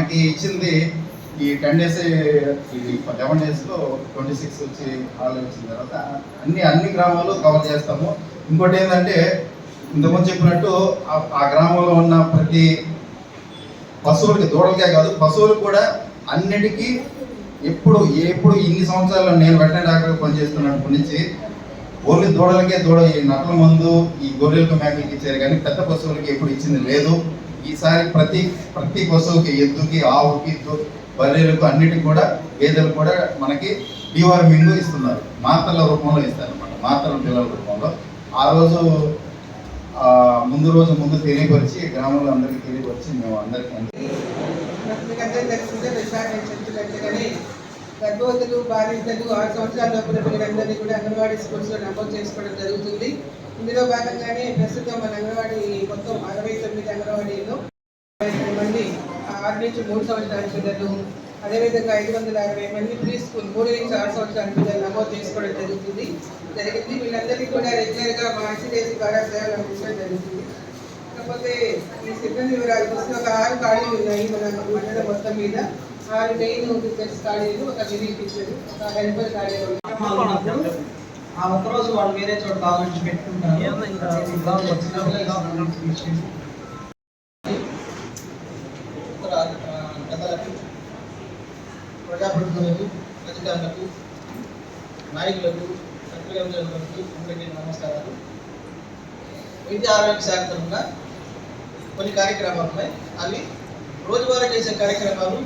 మనకి ఇచ్చింది ఈ టెన్ డేస్ ఈ లెవెన్ డేస్లో ట్వంటీ సిక్స్ వచ్చి హాలిడే వచ్చిన తర్వాత అన్ని అన్ని గ్రామాలు కవర్ చేస్తాము. ఇంకోటి ఏంటంటే ఇంతకుముందు చెప్పినట్టు ఆ- గ్రామంలో ఉన్న ప్రతి పశువులకి దూడలకే కాదు పశువులు కూడా అన్నిటికీ ఎప్పుడు ఎప్పుడు ఇన్ని సంవత్సరాలు నేను వెంటనే డాక్టర్ పనిచేస్తున్నప్పటి నుంచి. ఓన్లీ దూడలకే దూడ ఈ నట్ల మందు ఈ గొర్రెలకు మేకలకి ఇచ్చారు కానీ పెద్ద పశువులకి ఎప్పుడు ఇచ్చింది లేదు. ఈసారి ప్రతి ప్రతి పశువుకి ఎద్దుకి ఆవుకి బర్రెలకు అన్నిటికి కూడా గేదెలు కూడా మనకి డివార్మింగ్ ఇస్తున్నారు. మాత్రల రూపంలో ఇస్తారు అనమాట మాత్రల పిల్లల రూపంలో. ఆ రోజు ముందు రోజు ముందు తెలియపరిచి గ్రామంలో అందరికీ తెలియపరిచి మేము అందరికీ అందరికీ గర్భవతులు బాధితులు ఆరు సంవత్సరాల లోపల పిల్లలందరినీ కూడా అంగన్వాడీ స్కూల్స్లో నమోదు చేసుకోవడం జరుగుతుంది. ఇందులో భాగంగానే ప్రస్తుతం మన అంగన్వాడీ మొత్తం అరవై తొమ్మిది అంగన్వాడీలో ఇరవై మంది ఆరు నుంచి మూడు సంవత్సరాల పిల్లలు అదేవిధంగా ఐదు వందల అరవై మంది ప్రీ స్కూల్ మూడు నుంచి ఆరు సంవత్సరాల పిల్లలు నమోదు చేసుకోవడం జరుగుతుంది. జరిగింది. వీళ్ళందరికీ కూడా రెగ్యులర్గా మా ఐసీడీఎస్సీ ద్వారా సేవలు అందించడం జరుగుతుంది. కాకపోతే ఈ సిబ్బంది వివరాలు చూస్తే ఒక ఆరు ఖాళీలు ఉన్నాయి మన మండలం మొత్తం మీద. ఆరు మెయిన్ టీచర్స్ ఖాళీలు ఒక మినీ టీచర్ ఒక హెల్పర్ ఖాళీలు ఆ ఒక్కరోజు వాళ్ళు వేరే చోట కావాలని పెట్టుకుంటారు. ప్రజాప్రతినిధులకు అధికారులకు నాయకులకు అందరికీ నమస్కారాలు. వైద్య ఆరోగ్య శాఖ తరఫున కొన్ని కార్యక్రమాలు ఉన్నాయి అవి రోజువారీ చేసే కార్యక్రమాలు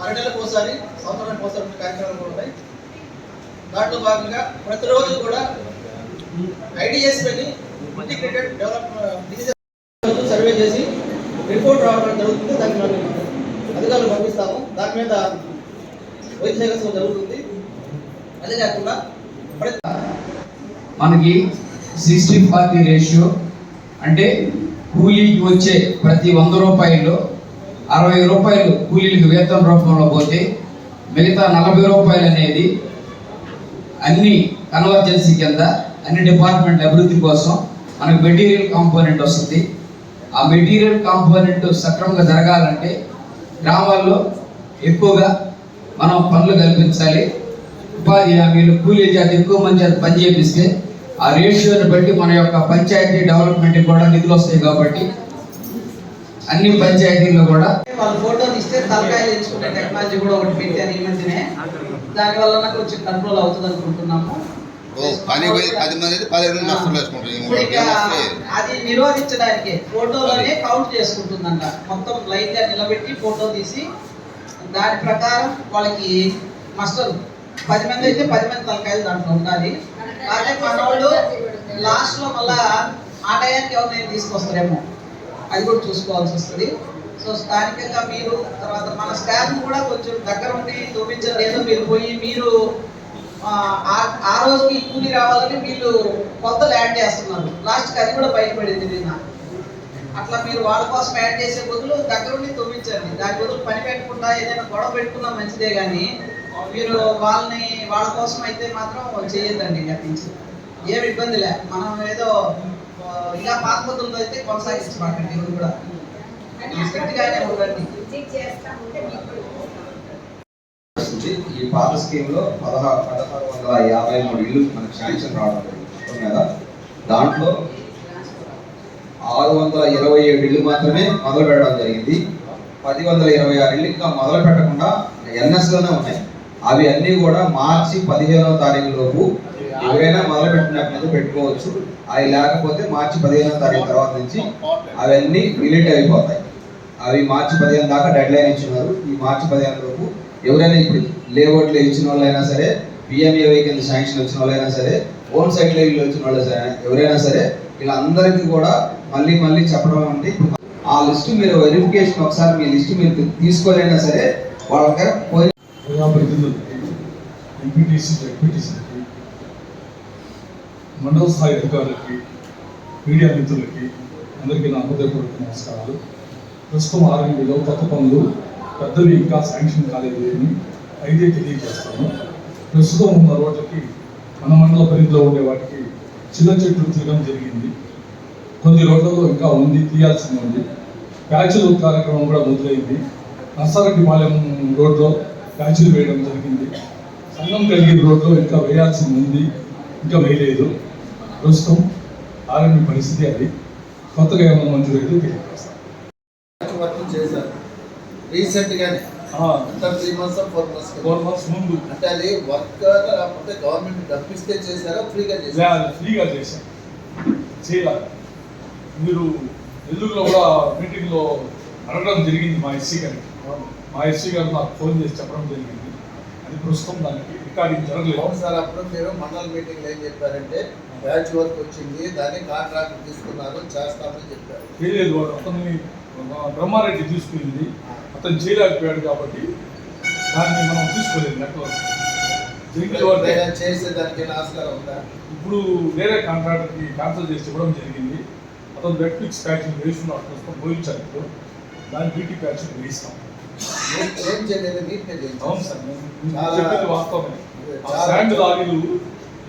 ఆరు నెలలకు ఒకసారి సంవత్సరానికి ఒకసారి ఉన్న కార్యక్రమాలు కూడా ఉన్నాయి. దాంట్లో భాగంగా ప్రతిరోజు కూడా ఐడిఎస్ అని ఇంటిగ్రేటెడ్ డెవలప్ సర్వే చేసి రిపోర్ట్ రావడం జరుగుతుంది. దాన్ని మనం అధికారులు పంపిస్తాము. దాని మీద వైద్యశాఖ జరుగుతుంది అదే కాకుండా మనకి సిక్స్టీ ఫార్టీ రేషియో అంటే కూలీకి వచ్చే ప్రతి వంద రూపాయలు అరవై రూపాయలు కూలీలకు వేతన రూపంలో పోతే మిగతా నలభై రూపాయలు అనేది అన్ని కన్వర్జెన్సీ కింద అన్ని డిపార్ట్మెంట్ అభివృద్ధి కోసం మనకు మెటీరియల్ కాంపోనెంట్ వస్తుంది. ఆ మెటీరియల్ కాంపోనెంట్ సక్రమంగా జరగాలంటే గ్రామాల్లో ఎక్కువగా మనం పనులు కల్పించాలి. ఉపాధి హామీలు కూలీ జాతి ఎక్కువ మంది చేత పని చేపిస్తే ఆ రేషియోని బట్టి మన యొక్క పంచాయతీ డెవలప్మెంట్ కూడా నిధులు వస్తాయి కాబట్టి అన్ని పంచాయతీల్లో కూడా వాళ్ళు ఫోటో తీస్తే తలకాయలు ఎంచుకునే టెక్నాలజీ కూడా ఒకటి పెట్టారు ఈ మధ్యనే దాని వల్ల కొంచెం కంట్రోల్ అవుతుంది అనుకుంటున్నాము? అది నిరోధించడానికి ఫోటోలోనే కౌంట్ చేసుకుంటుందంట మొత్తం లైన్గా నిలబెట్టి ఫోటో తీసి దాని ప్రకారం వాళ్ళకి మస్టర్ పది మంది అయితే పది మంది తలకాయలు దాంట్లో ఉండాలి. అదే మనోళ్ళు లాస్ట్లో మళ్ళా ఆ టయానికి ఎవరినైనా తీసుకొస్తారేమో. అది కూడా చూసుకోవాల్సి వస్తుంది. సో స్థానికంగా మీరు తర్వాత మన స్టాఫ్ కూడా కొంచెం దగ్గర ఉండి చూపించడం ఏదో మీరు పోయి మీరు ఆ, ఆ- రోజుకి కూలి రావాలని వీళ్ళు కొత్త యాడ్ చేస్తున్నారు లాస్ట్కి అది కూడా బయటపడింది నిన్న. అట్లా మీరు వాళ్ళ కోసం యాడ్ చేసే బదులు దగ్గరుండి తవ్వించండి. దాని బదులు పని పెట్టకుండా ఏదైనా గొడవ పెట్టుకున్నా మంచిదే కానీ మీరు వాళ్ళని వాళ్ళ కోసం అయితే మాత్రం చేయొద్దండి నుంచి ఏమి ఇబ్బంది లే. మనం ఏదో ఇంకా పాత పద్ధతులతో అయితే కొనసాగించమాకండి ఇది కూడా. స్ట్రిక్ట్గానే ఉండండి. ఈ పాత స్కీమ్లో పదహారు పదహారు వందల యాభై మూడు ఇల్లు మనకు శాంక్షన్ రావడం కదా దాంట్లో ఆరు వందల ఇరవై ఏడు ఇల్లు మాత్రమే మొదలు పెట్టడం జరిగింది. పది వందల ఇరవై ఆరు ఇల్లు ఇంకా మొదలు పెట్టకుండా ఎన్ఎస్లోనే ఉన్నాయి. అవి అన్నీ కూడా మార్చి పదిహేనవ తారీఖు లోపు ఎవరైనా మొదలు పెట్టినట్లయితే పెట్టుకోవచ్చు. అవి లేకపోతే మార్చి పదిహేనవ తారీఖు తర్వాత నుంచి అవన్నీ డిలీట్ అయిపోతాయి. అవి మార్చి పదిహేను దాకా డెడ్ లైన్ ఇచ్చినారు. ఈ మార్చి పదిహేను లోపు ఎవరైనా ఇప్పుడు లేఅవుట్లు ఇచ్చిన వాళ్ళైనా సరే పిఎంఏవై కింద శాంక్షన్ వచ్చిన వాళ్ళైనా సరే ఓన్ సైట్ ఇల్లు వచ్చిన వాళ్ళు సరే ఎవరైనా సరే వీళ్ళందరికీ కూడా మళ్ళీ మళ్ళీ చెప్పడం అంటే ఆ లిస్ట్ మీరు వెరిఫికేషన్ ఒకసారి మీ లిస్ట్ మీరు తీసుకోలేనా సరే వాళ్ళకి పోయి మండల స్థాయి అధికారులకి మీడియా మిత్రులకి అందరికీ నా హృదయపూర్వక నమస్కారాలు. ప్రస్తుతం ఆర్ఎండ్లో కొత్త పనులు పెద్దవి ఇంకా శాంక్షన్ కాలేదు అని ఐదే తెలియజేస్తాను. ప్రస్తుతం ఉన్న రోడ్లకి మన మండల పరిధిలో ఉండే వాటికి చిన్న చెట్లు తీయడం జరిగింది. కొన్ని రోడ్లలో ఇంకా ఉంది తీయాల్సింది ఉంది. ప్యాచులు కార్యక్రమం కూడా మొదలైంది. నర్సారెడ్డిపాలెం రోడ్లో ప్యాచులు వేయడం జరిగింది. సంఘం కలిగిన రోడ్లో ఇంకా వేయాల్సింది ఉంది ఇంకా వేయలేదు. ప్రస్తుతం ఆర్ఎండి పరిస్థితి అది. కొత్తగా ఏమైనా మంజూరైతే తెలియజేస్తాం. చేశారు. Three months four months four months ముందు. అంటే అది వర్క్ లేకపోతే గవర్నమెంట్ డబ్బిస్తే చేశారా ఫ్రీగా చేశారా? ఫ్రీగా చేశాం. చేయాలి. మీరు నెల్లూరులో కూడా మీటింగ్లో అడగడం జరిగింది మా ఎస్సీ గారికి. మా ఎస్సీ గారు నాకు ఫోన్ చేసి చెప్పడం జరిగింది. అది ప్రస్తుతం దానికి రికార్డింగ్ జరగలేదు. అవును సార్ అప్పుడు మీరు మండల మీటింగ్ ఏం చెప్పారంటే బ్యాచ్ వర్క్ వచ్చింది దాన్ని కాంట్రాక్ట్ తీసుకున్నారు చేస్తామని చెప్పారు. చేయలేదు. వాడు అతన్ని బ్రహ్మారెడ్డి తీసుకుంది అతను చేయలేకపోయాడు కాబట్టి దాన్ని మనం తీసుకోలేదు జరిగిన ఏదైనా చేసే దానికి ఆస్కారం ఉందా? ఇప్పుడు వేరే కాంట్రాక్టర్కి క్యాన్సిల్ చేసి ఇవ్వడం జరిగింది. అతను రెడ్ పిక్స్ ప్యాచింగ్ వేస్తున్నాడు ప్రస్తుతం పోయించారు దాని బ్యూటీ ప్యాచింగ్ వేయిస్తాం ఏం చేయలేదు అవును సార్ నేను చెప్పింది వాస్తవమే. ఆ శాండ్ లారీలు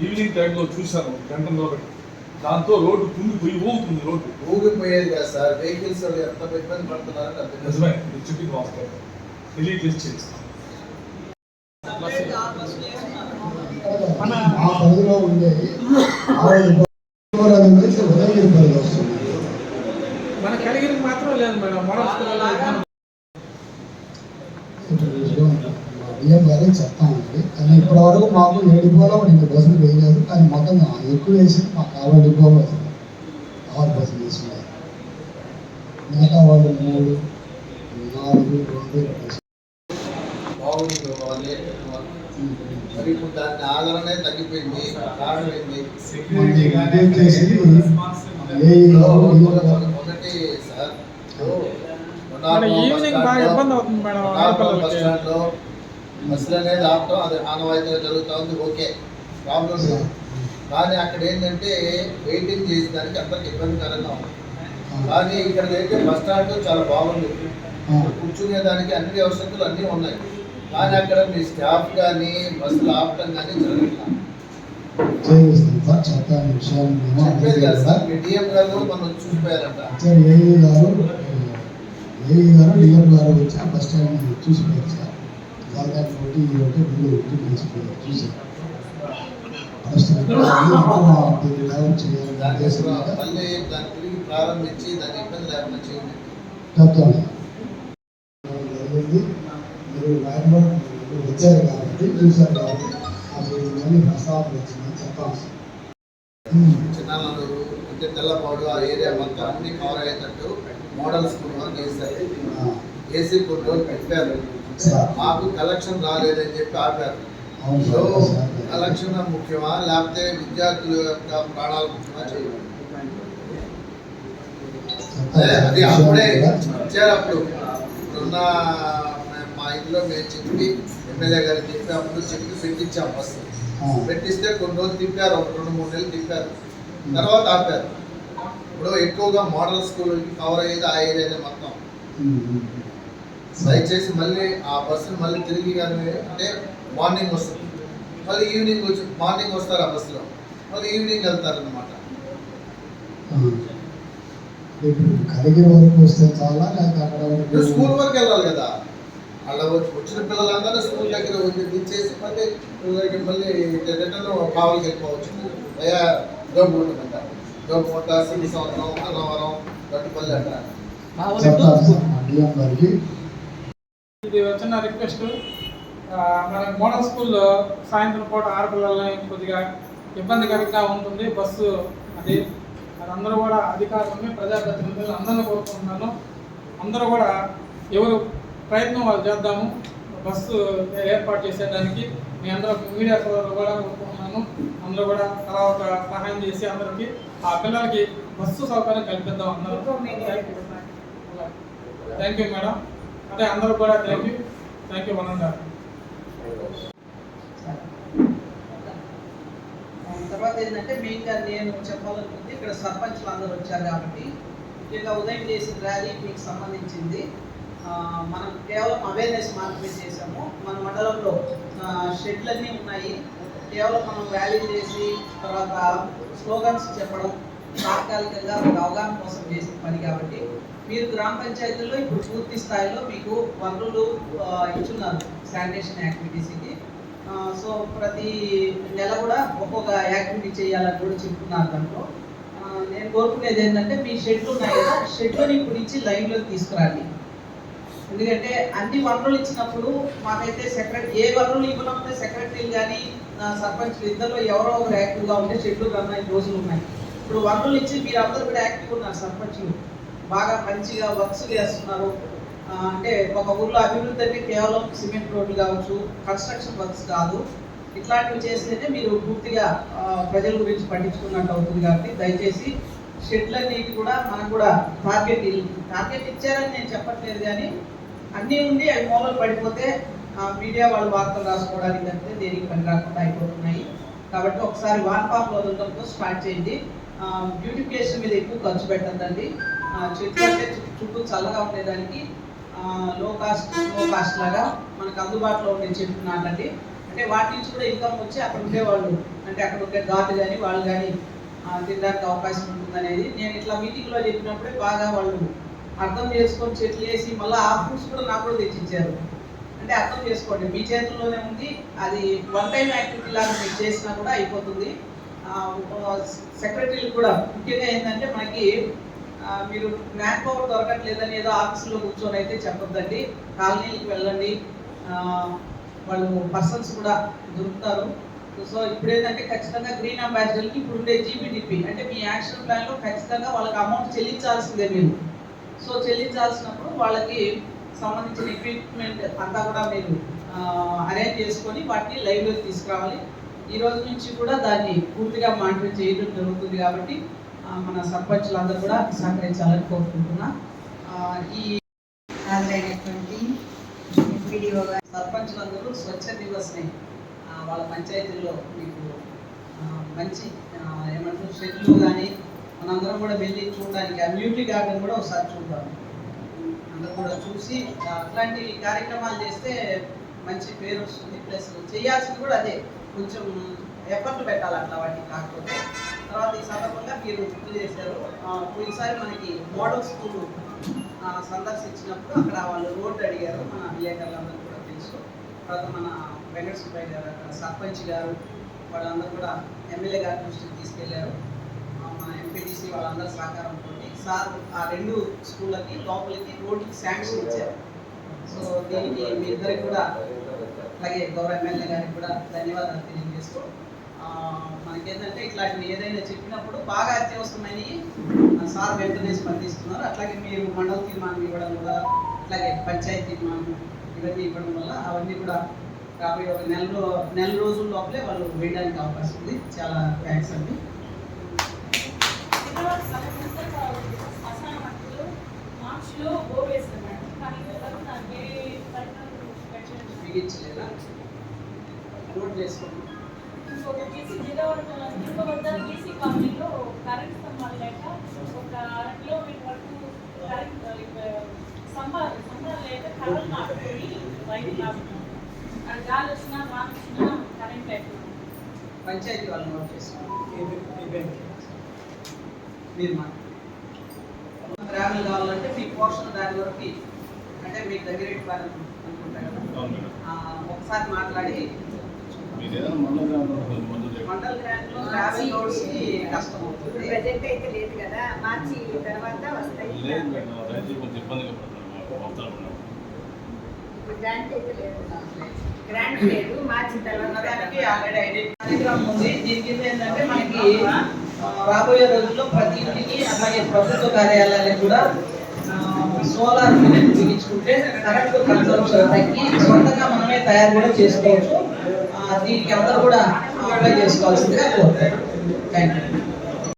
ఈవినింగ్ టైంలో చూశాను గంటలో పెట్టి దాంతో రోడ్డు కుంగిపోయి ఊగుతుంది రోడ్డు. ఊగిపోయేది కదా సార్. వెహికల్స్ ఎంత ఇబ్బంది పడుతున్నారని కాదు. నిజమే మీరు చెప్పింది వాస్తవం. తెలియజేసి చేస్తాం వేస్తున్నారు. ఆ పరిధిలో ఉండేవి ఆరు దూరం నుంచి ఉదయగిరి పరిధి వస్తుంది మన కలిగిరికి మాత్రం లేదు మేడం మోడల్ స్కూల్లో ఉంటుంది. మా బియ్యం గారికి చెప్తామండి కానీ ఇప్పటి వరకు మాకు ఏడు డిపోలో రెండు బస్సులు వేయలేదు కానీ మొత్తం ఎక్కువ వేసి మాకు ఆరు డిపోలో ఆరు బస్సులు వేసినాయి మిగతా వాళ్ళు మూడు నాలుగు రెండు బస్సులు. బాగుంది వాళ్ళు మరి ఇప్పుడు దాన్ని ఆదరణే తగ్గిపోయింది ఏ గారు, గారు. సార్ ఈవినింగ్ బాగా ఇబ్బంది అవుతుంది మేడం ఆడపిల్లలకి. బస్సులు అనేది ఆపటం అది ఆనవాయితీగా జరుగుతూ ఉంది ఓకే. ప్రాబ్లం లేదు. కానీ అక్కడ ఏంటంటే వెయిటింగ్ చేసేదానికి అందరికి ఇబ్బందికరంగా ఉంది. కానీ ఇక్కడ అయితే బస్ స్టాండ్ చాలా బాగుంది. కూర్చునే దానికి అన్ని వ్యవస్థలు అన్నీ ఉన్నాయి. కానీ అక్కడ మీ స్టాఫ్ కానీ బస్సులు ఆపటం కానీ జరగట్లేదు చెప్పేది కదా సార్ మీ డిఎం గారు మనం చూసిపోయారంట. సార్ ఏఈ గారు ఏఈ గారు వచ్చి ఆ బస్ స్టాండ్ చూసిపోయారు సార్. దాదాపు ఒకటి ఈ ఒకటి ముందు ఒకటి చూసారు మళ్ళీ ప్రారంభించి దాని ఇబ్బంది లేకుండా చేయండి జరిగింది మీరు లైన్లో వచ్చారు కాబట్టి చూశారు కాబట్టి అప్పుడు ఇవన్నీ ప్రస్తావన వచ్చిందని అంటే తెల్లపాడు ఆ ఏరియా మొత్తం అన్ని కవర్ అయ్యేటట్టు మోడల్ స్కూల్ వరకు ఏసీ కొన్ని రోజులు పెట్టారు. మాకు కలెక్షన్ రాలేదని చెప్పి ఆపారు. సో కలెక్షన్ ముఖ్యమా? లేకపోతే విద్యార్థుల యొక్క ప్రాణాలు ముఖ్యమా? చేయాలి అదే, అప్పుడే ఇచ్చారు అప్పుడు. ఇప్పుడున్న మే- మా ఇంట్లో మేము చెప్పి ఎమ్మెల్యే గారికి చెప్పి అప్పుడు చెప్పి పెట్టించాం బస్సు పెట్టిస్తే కొన్ని రోజులు తిప్పారు ఒక రెండు మూడు నెలలు తిప్పారు. తర్వాత ఆపారు. ఇప్పుడు ఎక్కువగా మోడల్ స్కూల్ కవర్ అయ్యేది ఆ ఏరియానే మొత్తం. దయచేసి మళ్ళీ ఆ బస్సును మళ్ళీ తిరిగి కానీ అంటే మార్నింగ్ వస్తుంది మళ్ళీ ఈవినింగ్ వచ్చి మార్నింగ్ వస్తారు ఆ బస్సులో. మళ్ళీ ఈవినింగ్ వెళ్తారు అనమాట ఇప్పుడు కలిగిన వరకు వస్తే చాలా లేకపోతే అక్కడ ఇప్పుడు స్కూల్ వరకు వెళ్ళాలి కదా. అలా వచ్చి- వచ్చిన పిల్లలందరూ స్కూల్ దగ్గర వచ్చి దించేసి మళ్ళీ మళ్ళీ రిటర్న్ కావాలకి వెళ్ళిపోవచ్చు. అయ్యా జోగుంట అంట జోగుంట సింగి సంవత్సరం అన్నవరం ఇది చిన్న రిక్వెస్ట్ మన మోడల్ స్కూల్లో సాయంత్రం పూట ఆడపిల్లల్ని కొద్దిగా ఇబ్బందికరంగా ఉంటుంది బస్సు అది. అది అందరూ కూడా అధికారులని ప్రజాప్రతినిధులు అందరిని కోరుకుంటున్నాను. అందరూ కూడా ఎవరు ప్రయత్నం వాళ్ళు చేద్దాము బస్సు ఏర్పాటు చేసేదానికి మీ అందరూ మీడియా సోదరులు కూడా కోరుకుంటున్నాను. అందరూ కూడా అలా ఒక సహాయం చేసి అందరికి ఆ పిల్లలకి బస్సు సౌకర్యం కల్పిద్దాం అందరూ థ్యాంక్ యూ మేడం అదే అందరూ కూడా థ్యాంక్ యూ థ్యాంక్ యూ వనందా తర్వాత ఏంటంటే మెయిన్గా నేను చెప్పాలనుకుంది ఇక్కడ సర్పంచ్లు అందరూ వచ్చారు కాబట్టి ముఖ్యంగా ఉదయం చేసిన ర్యాలీ మీకు సంబంధించింది. మనం కేవలం అవేర్నెస్ మాత్రమే చేసాము మన మండలంలో షెడ్లన్నీ ఉన్నాయి. కేవలం మనం వ్యాలీ చేసి తర్వాత స్లోగన్స్ చెప్పడం తాత్కాలికంగా ఒక అవగాహన కోసం చేసిన పని కాబట్టి మీరు గ్రామ పంచాయతీల్లో ఇప్పుడు పూర్తి స్థాయిలో మీకు వనరులు ఇచ్చున్నారు శానిటేషన్ యాక్టివిటీస్కి సో ప్రతి నెల కూడా ఒక్కొక్క యాక్టివిటీ చేయాలని కూడా చెప్తున్నారు దాంట్లో. నేను కోరుకునేది ఏంటంటే మీ షెడ్లు ఉన్నాయి కదా షెడ్లని ఇప్పుడు ఇచ్చి లైన్లోకి తీసుకురండి. ఎందుకంటే అన్ని వనరులు ఇచ్చినప్పుడు మాకైతే సెక్రటరీ ఏ వనరులు ఇవ్వడం సెక్రటరీలు కానీ సర్పంచ్ ఇద్దరు ఎవరో ఒకరు యాక్టివ్గా ఉంటే షెడ్యూల్ రన్ అయిన రోజులు ఉన్నాయి. ఇప్పుడు వనరులు ఇచ్చి మీరు అందరూ కూడా యాక్టివ్ ఉన్నారు సర్పంచ్లు. బాగా మంచిగా వర్క్స్ చేస్తున్నారు. అంటే ఒక ఊర్లో అభివృద్ధి అంటే కేవలం సిమెంట్ రోడ్లు కావచ్చు కన్స్ట్రక్షన్ వర్క్స్ కాదు. ఇట్లాంటివి చేస్తేనే మీరు పూర్తిగా ప్రజల గురించి పట్టించుకున్నట్టు అవుతుంది కాబట్టి దయచేసి షెడ్లన్నిటి కూడా మనకు కూడా టార్గెట్ టార్గెట్ ఇచ్చారని నేను చెప్పట్లేదు కానీ అన్నీ ఉండి అవి మూలలు పడిపోతే మీడియా వాళ్ళు వార్తలు రాసుకోవడానికి తప్పితే దేనికి పని రాకుండా అయిపోతున్నాయి. కాబట్టి ఒకసారి వాన్ పాప్ వదలడంతో స్టార్ట్ చేయండి. బ్యూటిఫికేషన్ మీద ఎక్కువ ఖర్చు పెట్టద్దండి. చెట్లు అంటే చుట్టూ- చుట్టూ చల్లగా ఉండేదానికి లో కాస్ట్లో కాస్ట్ లాగా మనకు అందుబాటులో ఉండే చెట్లు నాటండి. అంటే వాటి నుంచి కూడా ఇన్కమ్ వచ్చి అక్కడ ఉండే వాళ్ళు అంటే అక్కడ ఉండే గార్డు కానీ వాళ్ళు కానీ తినడానికి అవకాశం ఉంటుందనేది. నేను ఇట్లా మీటింగ్లో చెప్పినప్పుడే బాగా వాళ్ళు అర్థం చేసుకొని చెట్లు వేసి మళ్ళీ ఆ ఫ్రూట్స్ కూడా నాకు కూడా తెచ్చిచ్చారు. అంటే అర్థం చేసుకోండి. మీ చేతుల్లోనే ఉంది. అది వన్ టైం యాక్టివిటీ లాగా మీరు చేసినా కూడా అయిపోతుంది. సెక్రటరీలు కూడా ముఖ్యంగా ఏంటంటే మనకి మీరు మ్యాన్ పవర్ దొరకట్లేదని ఏదో ఆఫీసులో కూర్చొని అయితే చెప్పొద్దండి. కాలనీలకు వెళ్ళండి. వాళ్ళు పర్సన్స్ కూడా దొరుకుతారు. సో ఇప్పుడు ఏంటంటే ఖచ్చితంగా గ్రీన్ అంబాసిడర్కి ఇప్పుడు ఉండే జీబీడిపి అంటే మీ యాక్షన్ ప్లాన్లో ఖచ్చితంగా వాళ్ళకి అమౌంట్ చెల్లించాల్సిందే మీరు. సో చెల్లించాల్సినప్పుడు వాళ్ళకి సంబంధించిన ఎక్విప్మెంట్ అంతా కూడా మీరు అరేంజ్ చేసుకొని వాటిని లైవ్లోకి తీసుకురావాలి. ఈ రోజు నుంచి కూడా దాన్ని పూర్తిగా మానిటర్ చేయడం జరుగుతుంది కాబట్టి ఆ, మన సర్పంచులందరూ కూడా సహకరించాలని కోరుకుంటున్నా. ఆ, ఈ హాజరైనటువంటి ఎంపీడీఓ గారు సర్పంచులందరూ స్వచ్ఛ దివస్ని ఆ, వాళ్ళ పంచాయతీల్లో మీకు ఆ, మంచి ఆ, ఏమంటారు షెడ్లు కానీ మనందరం కూడా వెళ్ళి చూడడానికి అమ్యూనిటీ గార్డెన్ కూడా ఒకసారి చూద్దాం. అందరూ కూడా చూసి అట్లాంటి కార్యక్రమాలు చేస్తే మంచి పేరు వస్తుంది. ప్లస్ చేయాల్సింది కూడా అదే. కొంచెం ఎఫర్ట్ పెట్టాలి అట్లా వాటికి కాకపోతే. తర్వాత ఈ సందర్భంగా మీరు గుర్తు చేశారు. ఆ, పోయినసారి మనకి మోడల్ స్కూల్ సందర్శించినప్పుడు అక్కడ వాళ్ళు రోడ్డు అడిగారు. మన విలేకరులందరూ కూడా తెలుసు. తర్వాత మన వెంకట సుబ్బయ్య గారు అక్కడ సర్పంచ్ గారు వాళ్ళందరూ కూడా ఎమ్మెల్యే గారి దృష్టికి తీసుకెళ్ళారు. మన ఎంపీటీసీ వాళ్ళందరూ సహకారంతో. సార్ ఆ రెండు స్కూళ్ళకి లోపలికి రోడ్డుకి శాంక్షన్ ఇచ్చారు. సో దీనికి మీ ఇద్దరికి కూడా అలాగే గౌరవ ఎమ్మెల్యే గారికి కూడా ధన్యవాదాలు తెలియజేస్తూ మనకేంటంటే ఇట్లాంటివి ఏదైనా చెప్పినప్పుడు బాగా అత్యవసరమైనవి సార్ వెంటనే స్పందిస్తున్నారు. అట్లాగే మీరు మండల తీర్మానం ఇవ్వడం కూడా అట్లాగే పంచాయతీ తీర్మానం ఇవన్నీ ఇవ్వడం వల్ల అవన్నీ కూడా రాబోయే ఒక నెల రో- నెల రోజుల లోపలే వాళ్ళు వేయడానికి అవకాశం ఉంది. చాలా థ్యాంక్స్ అండి. మార్చిలో గో వేస్తున్నాడు కానీ ఇంతవరకు నాకు వేరే. మిగించలేదా నోట్ చేసుకోండి. ఇంకొకటి వచ్చేసి జిల్లా బీసీ కాలనీలో కరెంట్ స్తంభాలు లేక ఒక అర కిలోమీటర్ వరకు కరెంట్ స్తంభాలు స్తంభాలు లేక కరెంట్ నాటుకొని బయట లాగుతున్నాం అది గాలి వచ్చినా వాన వచ్చినా కరెంట్ లేకుండా పంచాయతీ వాళ్ళు నోట్ చేసుకోండి. మీరు మా ట్రావెల్ కావాలంటే మీ పోర్షన్ దాని వరకు అంటే మీకు దగ్గర పని అనుకుంటా కదా. ఆ, ఒకసారి మాట్లాడి మండల్ గ్రాండ్లో ట్రావెల్ రోడ్స్కి కష్టం అవుతుంది. ప్రజెంట్ అయితే లేదు కదా. మార్చి తర్వాత వస్తాయి ఇప్పుడు గ్రాంట్ అయితే లేదు. గ్రాంట్ లేదు మార్చి తర్వాత పెడదాం. ఆల్రెడీ ఉంది. దీని కింద ఏంటంటే మనకి రాబోయే రోజుల్లో ప్రతి ఇంటికి అలాగే ప్రభుత్వ కార్యాలయాలకు కూడా సోలార్ యూనిట్ బిగించుకుంటే కరెంట్ కన్సంప్షన్ తగ్గి సొంతంగా మనమే తయారు కూడా చేసుకోవచ్చు. దీనికి అందరూ కూడా అప్లై చేసుకోవాల్సిందిగా కోరుతాను థ్యాంక్ యూ